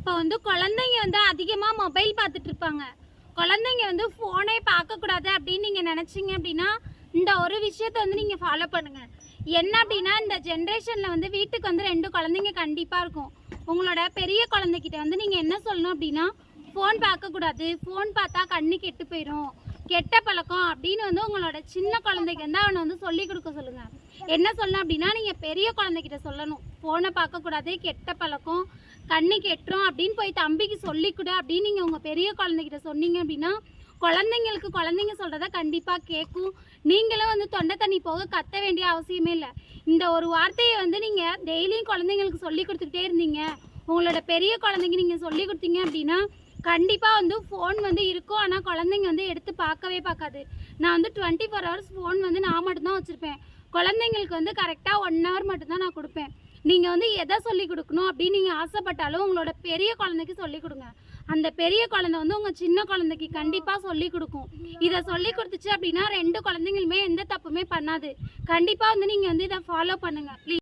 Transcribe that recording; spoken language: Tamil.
இப்போ வந்து குழந்தைங்க வந்து அதிகமாக மொபைல் பார்த்துட்டு இருப்பாங்க குழந்தைங்க வந்து ஃபோனே பார்க்கக்கூடாது அப்படின்னு நீங்கள் நினச்சிங்க அப்படின்னா இந்த ஒரு விஷயத்த வந்து நீங்கள் ஃபாலோ பண்ணுங்கள் என்ன அப்படின்னா இந்த ஜென்ரேஷனில் வந்து வீட்டுக்கு வந்து ரெண்டு குழந்தைங்க கண்டிப்பாக இருக்கும். உங்களோட பெரிய குழந்தைகிட்ட வந்து நீங்கள் என்ன சொல்லணும் அப்படின்னா ஃபோன் பார்க்கக்கூடாது. ஃபோன் பார்த்தா கண்ணு கெட்டு போயிடும் கெட்ட பழக்கம் அப்படின்னு வந்து உங்களோட சின்ன குழந்தைக்கு வந்து அவனை வந்து சொல்லி கொடுக்க சொல்லுங்க. என்ன சொல்லணும் அப்படின்னா நீங்கள் பெரிய குழந்தைகிட்ட சொல்லணும். ஃபோனை பார்க்கக்கூடாது கெட்ட பழக்கம் கண்ணு கெட்டுரும் அப்படின்னு போய் தம்பிக்கு சொல்லிக் கொடு அப்படின்னு நீங்கள் உங்கள் பெரிய குழந்தைகிட்ட சொன்னீங்க அப்படின்னா குழந்தைங்களுக்கு குழந்தைங்க சொல்கிறத கண்டிப்பாக கேட்கும். நீங்களும் வந்து தொண்டை தண்ணி போக கத்த வேண்டிய அவசியமே இல்லை. இந்த ஒரு வார்த்தையை வந்து நீங்கள் டெய்லியும் குழந்தைங்களுக்கு சொல்லி கொடுத்துக்கிட்டே இருந்தீங்க. உங்களோட பெரிய குழந்தைங்க நீங்கள் சொல்லி கொடுத்தீங்க அப்படின்னா கண்டிப்பாக வந்து ஃபோன் வந்து இருக்கும். ஆனால் குழந்தைங்க வந்து எடுத்து பார்க்கவே பார்க்காது. நான் வந்து டுவெண்ட்டி ஃபோர் ஹவர்ஸ் ஃபோன் வந்து நான் மட்டும்தான் வச்சுருப்பேன். குழந்தைங்களுக்கு வந்து கரெக்டாக ஒன் ஹவர் மட்டும்தான் நான் கொடுப்பேன். நீங்கள் வந்து எதை சொல்லிக் கொடுக்கணும் அப்படின்னு நீங்கள் ஆசைப்பட்டாலும் உங்களோட பெரிய குழந்தைக்கு சொல்லி கொடுங்க. அந்த பெரிய குழந்தை வந்து உங்கள் சின்ன குழந்தைக்கு கண்டிப்பாக சொல்லி கொடுக்கும். இதை சொல்லி கொடுத்துச்சு அப்படின்னா ரெண்டு குழந்தைங்களுமே எந்த தப்புமே பண்ணாது. கண்டிப்பாக வந்து நீங்கள் வந்து இதை ஃபாலோ பண்ணுங்கள் ப்ளீஸ்